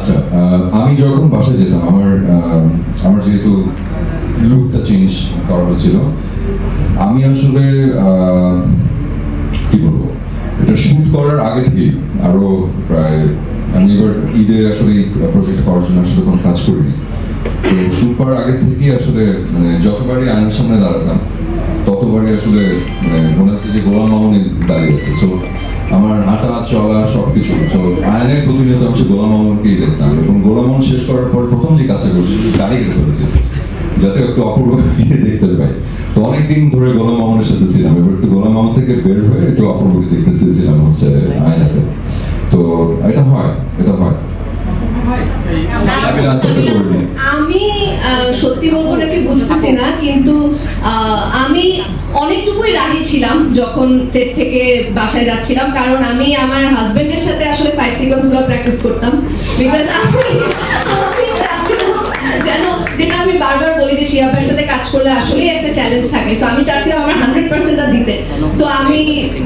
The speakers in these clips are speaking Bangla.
আচ্ছা আমি যখন বাসায় যেতাম, আমার আমার যেহেতু লুকটা চেঞ্জ করা হয়েছিল, আমি আসলে কি বলব, এটা শুট করার আগে থেকেই আরও প্রায়, আমি এবার ঈদে আসলে এই প্রজেক্ট করার জন্য আসলে কোনো কাজ করিনি। তো শুট করার আগে থেকেই আসলে মানে যতবারই আয়নার সামনে দাঁড়াতাম, ততবারই আসলে মানে মনে হচ্ছে যে গোলাম মামুনি দাঁড়িয়ে আছে। সো আমার হাঁটা চলা সব কিছু তো আয়নের প্রতিনিয়ত আমি সে গোলাম মামুনকেই দেখতাম এবং গোলাম মামুন শেষ করার পর প্রথম যে কাজটা করছি গাড়ি কেটে ফেলেছি যাতে একটু অপূর্ব ইয়ে দেখতে পাই। তো অনেকদিন ধরে গোলাম মামুনের সাথে ছিলাম এবার একটু গোলাম মামুন থেকে বের হয়ে একটু অপূর্বকে দেখতে চেয়েছিলাম হচ্ছে আয়নাতে। তো এটা হয় এটা হয়। আমি আনসারটা করে সত্যি বলব নাকি বুঝতেছি না, কিন্তু আমি অনেকটুকুই রাগি ছিলাম যখন সেট থেকে বাসায় যাচ্ছিলাম, কারণ আমি আমার হাজবেন্ডের সাথে আসলে ফাইট সিকোয়েন্সগুলো প্র্যাকটিস করতাম বিকজ আমি বারবার বলি যে শিয়াপের সাথে কাজ করলে আসলেই একটা চ্যালেঞ্জ থাকে। সো আমি চাচ্ছিলাম আমার হান্ড্রেড পার্সেন্টটা দিতে। সো আমি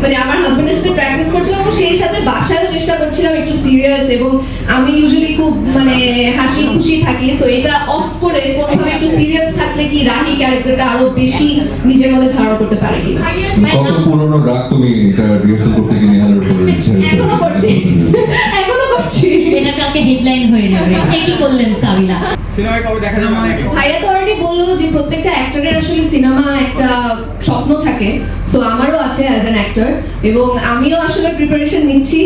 মানে আমার হাজবেন্ডের সাথে প্র্যাকটিস করছিলাম এবং সেই সাথে বাসায়ও চেষ্টা করছিলাম একটু সিরিয়াস এবং আমি ইউজুয়ালি খুব মানে হাসি খুশি থাকি। সো এটা অফ করে কোনোভাবে একটু সিরিয়াস থাকলে কি রাহি ক্যারেক্টারটা আরও বেশি নিজের মধ্যে ধারণ করতে পারে কিনা? কত পুরনো রাগ তুমি এটা রিহার্সাল করতে গিয়ে নিহালের উপরে ছেড়েছো এখনও করছি। এখনও করছি। এটা কালকে হেডলাইন হয়ে যাবে। এ কি করলেন সাবিনা? সিনেমায় কবে দেখা যাবে? মানে ভাইয়া তো অলরেডি বলল যে প্রত্যেকটা অ্যাক্টরের আসলে সিনেমা একটা স্বপ্ন থাকে। সো আমারও আছে অ্যাজ অ্যান অ্যাক্টর এবং আমিও আসলে প্রিপারেশন নিচ্ছি।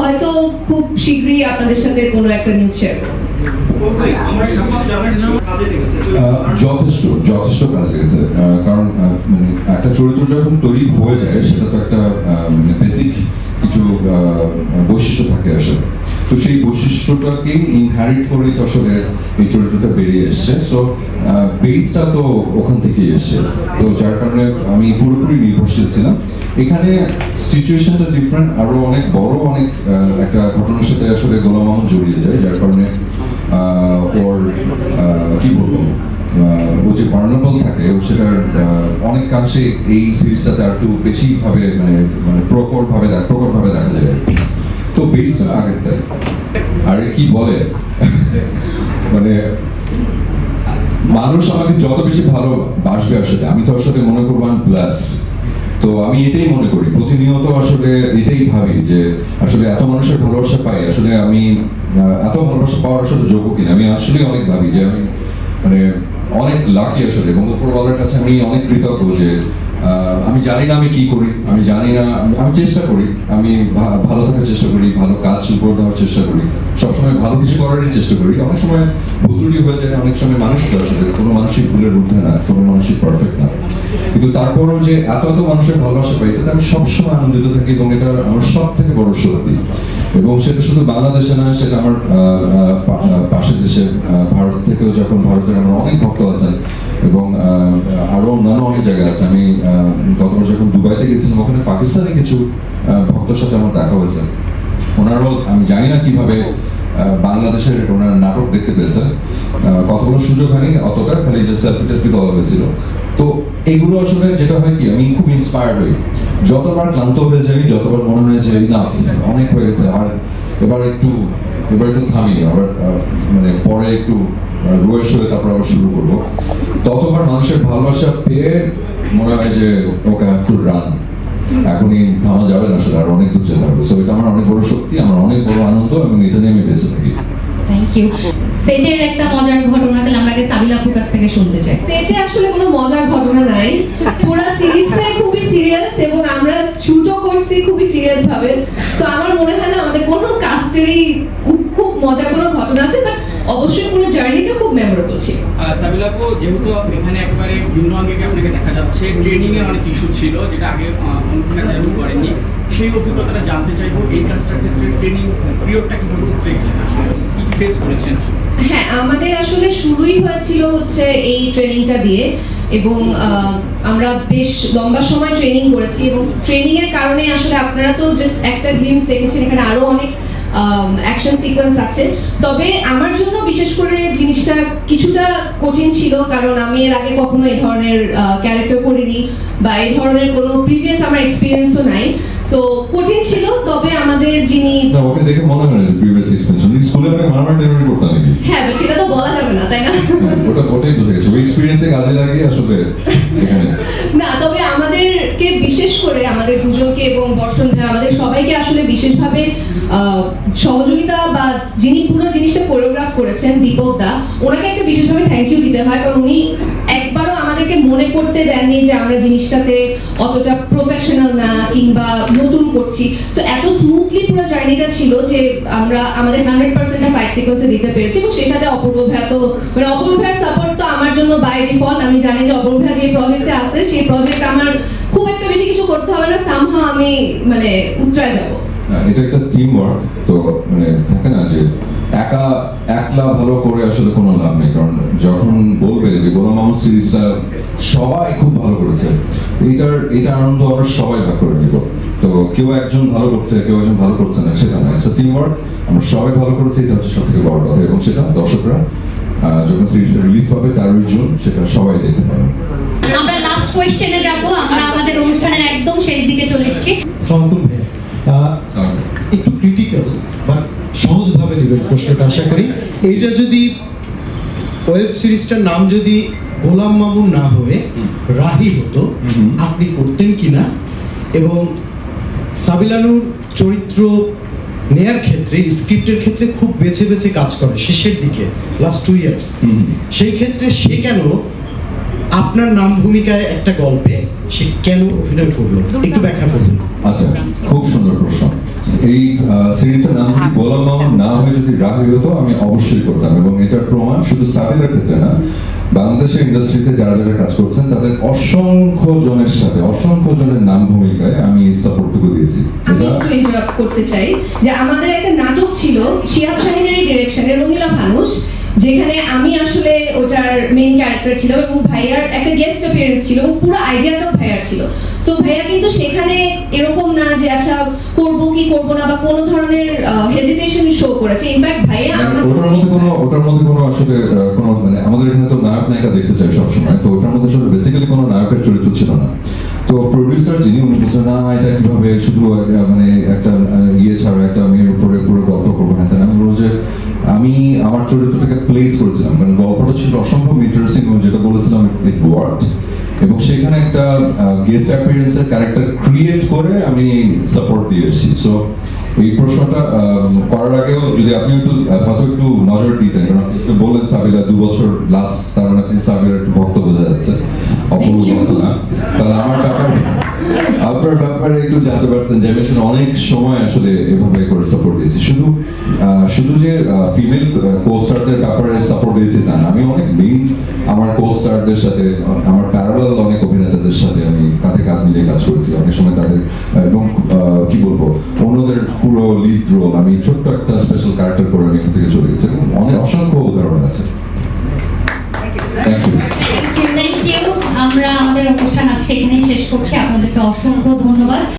হয়তো খুব শীঘ্রই আপনাদের সাথে কোনো একটা নিউজ শেয়ার করব। যথেষ্ট যথেষ্ট কাজ লেগেছে। কারণ মানে একটা চরিত্র যখন তৈরি হয়ে যায় সেটা তো একটা মানে বেসিক কিছু বৈশিষ্ট্য থাকে আসলে। তো সেই বৈশিষ্ট্যটাকে ইনহারিট করেই তো আসলে এই চরিত্রটা বেরিয়ে এসছে। সো বেসটা তো ওখান থেকেই এসছে। তো যার কারণে আমি পুরোপুরি নির্ভরশীল ছিলাম। এখানে সিচুয়েশনটা ডিফারেন্ট আরও অনেক বড়, অনেক একটা ঘটনার সাথে আসলে গোলাম মোহাম্মদ জড়িয়ে যায়, যার কারণে ওর কি বলব ও যে ভার্নাবল থাকে, ও সেটার অনেক কাছে এই সিরিজটাতে আর একটু বেশি ভাবে মানে মানে প্রকট ভাবে দেখ প্রকট ভাবে দেখা যায় তো বেসটা আগেরটাই আর কি বলে? মানে মানুষ আমাকে যত বেশি ভালো বাসবে আসলে, আমি তো আসলে মনে করব প্লাস তো আমি এটাই মনে করি, প্রতিনিয়ত আসলে এটাই ভাবি যে আসলে এত মানুষের ভালোবাসা পাই, আসলে আমি এত ভালোবাসা পাওয়ার আসলে যোগ্য কিনা? আমি আসলে অনেক ভাবি যে আমি মানে অনেক লাকি আসলে। এবং উপরওয়ালার কাছে আমি অনেক কৃতজ্ঞ যে আমি জানি না আমি কি করি, আমি জানি না, আমি চেষ্টা করি, আমি ভালো থাকার চেষ্টা করি, ভালো কাজ উপর দেওয়ার চেষ্টা করি, সবসময় ভালো কিছু করারই চেষ্টা করি। অনেক সময় ভুল হয়ে যায়, অনেক সময় মানুষ আসলে কোনো মানুষই ভুলের ঊর্ধ্বে না, কোনো মানুষই পারফেক্ট না। কিন্তু তারপরও যে এত এত মানুষের ভালোবাসা পাই, এটাতে আমি সবসময় আনন্দিত থাকি এবং এটা আমার সব থেকে বড় শক্তি এবং সেটা শুধু বাংলাদেশে না, সেটা আমার পাশের দেশে ভারত থেকেও যখন ভারতের আমার অনেক ভক্ত আছেন এবং আরও অন্যান্য অনেক জায়গা আছে। আমি আহ, গতবার যখন দুবাইতে গেছিলাম ওখানে পাকিস্তানে কিছু ভক্তের সাথে আমার দেখা হয়েছে। ওনারাও আমি জানি না কীভাবে বাংলাদেশের ওনার নাটক দেখতে পেয়েছে। কথা সুযোগ হয়নি অতটা খালি যে সেলফি টেলফি দেওয়া হয়েছিল। তো এগুলো আসলে যেটা হয় কি আমি খুব ইন্সপায়ার্ড হই। যতবার ক্লান্ত হয়ে যাই যতবার মনে হয় যে না অনেক হয়ে গেছে আর এবার একটু এবার একটু থামি আবার মানে পরে একটু তারপর আবার শুরু করব। ততবার মানুষের ভালোবাসা পেয়ে মনে হয় যে ওকে হ্যাভ টু রান এখনই থামা যাবে না আসলে আর অনেক দূর যেতে হবে। সো এটা আমার অনেক বড় শক্তি আমার অনেক বড় আনন্দ এবং এটা নিয়ে আমি বেঁচে থাকি। থ্যাংক ইউ সেটের একটা মজার ঘটনা তাহলে আমরা সাবিলা আপুর কাছ থেকে শুনতে চাই। সেটে আসলে কোনো মজার ঘটনা নাই। পুরো সিরিজটাই খুবই সিরিয়াস এবং আমরা শুটও করছি খুবই সিরিয়াস ভাবে। তো আমার মনে হয় না আমাদের কোনো কাস্টেরই খুব খুব মজা কোনো পুরো জার্নিটা খুব মেমোরেবল ছিল। সাবিলাপু যেহেতু এখানে একেবারে ভিন্ন আঙ্গিকে আপনাকে দেখা যাচ্ছে ট্রেনিং এর অনেক ইস্যু ছিল যেটা আগে আপনি করেননি সেই অভিজ্ঞতাটা জানতে চাইব এই কাজটার ক্ষেত্রে ট্রেনিং পিরিয়ডটা কীভাবে উঠতে গেলেন? আসলে কি ফেস করেছেন? হ্যাঁ আমাদের আসলে শুরুই হয়েছিল হচ্ছে এই ট্রেনিংটা দিয়ে এবং আমরা বেশ লম্বা সময় ট্রেনিং করেছি এবং ট্রেনিং এর কারণে আসলে আপনারা তো জাস্ট একটা গ্লিমস দেখেছেন এখানে আরও অনেক অ্যাকশন সিকোয়েন্স আছে। তবে আমার জন্য বিশেষ করে জিনিসটা কিছুটা কঠিন ছিল কারণ আমি এর আগে কখনো এই ধরনের ক্যারেক্টার করিনি বা এই ধরনের কোনো প্রিভিয়াস আমার এক্সপিরিয়েন্সও নাই। সো কঠিন ছিল তবে আমাদের যিনি ওকে দেখে মনে হয় যে প্রিভিয়াস এক্সপিরিয়েন্স উনি স্কুলে মারামারি নাকি? হ্যাঁ সেটা তো বলা যাবে না তাই না? হ্যাঁ, ওটা ওটাই বুঝে গেছে। ওই এক্সপিরিয়েন্সে কাজে লাগিয়ে আসলে না তবে আমাদেরকে, বিশেষ করে আমাদের দুজনকে এবং বর্ষণ আমাদের সবাইকে আসলে বিশেষভাবে সহযোগিতা বা যিনি পুরো জিনিসটা কোরিওগ্রাফ করেছেন দীপক দা ওনাকে একটা বিশেষভাবে থ্যাংক ইউ দিতে হয়, কারণ উনি আমাদেরকে মনে করতে দেননি যে আমরা জিনিসটাতে অতটা প্রফেশনাল না কিংবা নতুন করছি। তো এত স্মুথলি পুরো জার্নিটা ছিল যে আমরা আমাদের হান্ড্রেড পার্সেন্টটা ফাইট সিকোয়েন্সে দিতে পেরেছি এবং সেই সাথে অপূর্ব ভাইয়া তো মানে অপূর্ব ভাইয়ার সাপোর্ট তো আমার জন্য বাই ডিফল্ট আমি জানি যে অপূর্ব ভাইয়া যে প্রজেক্টে আছে, সেই প্রজেক্ট আমার খুব একটা বেশি কিছু করতে হবে না। সামহা আমি মানে উতরা যাব। এটা একটা টিম ওয়ার্ক তো মানে থাকে না যে একা একলা ভালো করে আসলে কোনো লাভ নেই। কারণ যখন বলবে যে গোলাম মাহমুদ সিরিজটা সবাই খুব ভালো করেছে এইটার এটা আনন্দ আমরা সবাই ভাগ করে নিব। তো কেউ একজন ভালো করছে কেউ একজন ভালো করছে না সেটা না ইটস টিম ওয়ার্ক আমরা সবাই ভালো করেছি এটা হচ্ছে সব থেকে বড় কথা। এবং সেটা দর্শকরা যখন সিরিজটা রিলিজ পাবে তেরোই জুন সেটা সবাই দেখতে পাবে। আমরা লাস্ট কোয়েশ্চেনে যাব। আমরা আমাদের অনুষ্ঠানের একদম শেষ দিকে চলে এসেছি। সালামালাইকুম ভাইয়া। নেবেন প্রশ্নটা আশা করি। এইটা যদি ওয়েব সিরিজটার নাম যদি গোলাম মামুন না হয়ে রাহি হতো আপনি করতেন কি না? এবং সাবিলানুর চরিত্র নেয়ার ক্ষেত্রে স্ক্রিপ্টের ক্ষেত্রে খুব বেছে বেছে কাজ করে শেষের দিকে লাস্ট টু ইয়ার্স। সেই ক্ষেত্রে সে কেন আপনার নাম ভূমিকায় একটা গল্পে সে কেন অভিনয় করল? একটু ব্যাখ্যা করুন। আচ্ছা খুব সুন্দর প্রশ্ন। এই সিরিজের নাম যদি গোলাম মামুন না হয়ে যদি রাহি হতো আমি অবশ্যই করতাম। এবং এটার প্রমাণ শুধু সাবিলের ক্ষেত্রে না বাংলাদেশের ইন্ডাস্ট্রিতে যারা যারা কাজ করছেন তাদের অসংখ্য জনের সাথে অসংখ্য জনের নাম ভূমিকায় আমি সাপোর্টটুকু দিয়েছি। আমি একটু ইন্টারাপ্ট করতে চাই যে আমাদের একটা নাটক ছিল শিয়াব শাহিনের ডিরেকশনে রঙিলা ভানুষ যেখানে আমি আসলে ওটার মেইন ক্যারেক্টার ছিল এবং ভাইয়ার একটা গেস্ট অ্যাপিয়ারেন্স ছিল এবং পুরো আইডিয়াটাও ভাইয়ার ছিল। সো ভাইয়া কিন্তু সেখানে এরকম না যে আচ্ছা করব কি করব না? বা কোনো ধরনের হেজিটেশন শো করেছে। ইনফ্যাক্ট ভাইয়া মানে ওটার মধ্যে কোনো ওটার মধ্যে কোনো আসলে কোনো মানে আমাদের এখানে তো নায়ক নায়িকা দেখতে চাই সবসময়। তো ওটার মধ্যে আসলে বেসিক্যালি কোনো নায়কের চরিত্র ছিল না। তো প্রডিউসার যিনি উনি বলছেন না এটা কীভাবে শুধু মানে একটা ইয়ে ছাড়া একটা মেয়ের উপরে পুরো গল্প করব? হ্যাঁ আমি বলব যে আমি আমার চরিত্রটাকে প্লেস করেছিলাম। কারণ গল্পটা ছিল অসম্ভব ইন্টারেস্টিং এবং যেটা বলেছিলাম ইট ওয়ার্ড এবং সেখানে একটা গেস্ট অ্যাপিয়ারেন্সের ক্যারেক্টার ক্রিয়েট করে আমি সাপোর্ট দিয়ে এসেছি সো এই প্রশ্নটা করার আগেও যদি আপনি একটু হয়তো একটু নজর দিতেন কারণ আপনি বললেন সাবিলা দু বছর লাস্ট তার মানে আপনি সাবিলার একটু ভক্ত বোঝা যাচ্ছে। অপূর্ব ভক্ত না। তাহলে আমার ব্যাপারে আপনার ব্যাপারে একটু জানতে পারতেন যে আমি আসলে অনেক সময় আসলে এভাবে সাপোর্ট দিয়েছি। শুধু শুধু যে ফিমেল কোস্টারদের ব্যাপারে সাপোর্ট দিয়েছি তা না। আমি অনেক মেইন আমার কোস্টারদের সাথে, আমার প্যারালাল অনেক অভিনেতাদের সাথে আমি কাঁধে কাঁধ মিলিয়ে কাজ করেছি। অনেক সময় তাদের, এবং কি বলব, অন্যদের পুরো লিড রোল আমি ছোট্ট একটা স্পেশাল ক্যারেক্টার করে আমি এখান থেকে চলে গেছি। অনেক অসংখ্য উদাহরণ আছে। আমরা আমাদের অনুষ্ঠান আজকে এখানেই শেষ করছি। আপনাদেরকে অসংখ্য ধন্যবাদ।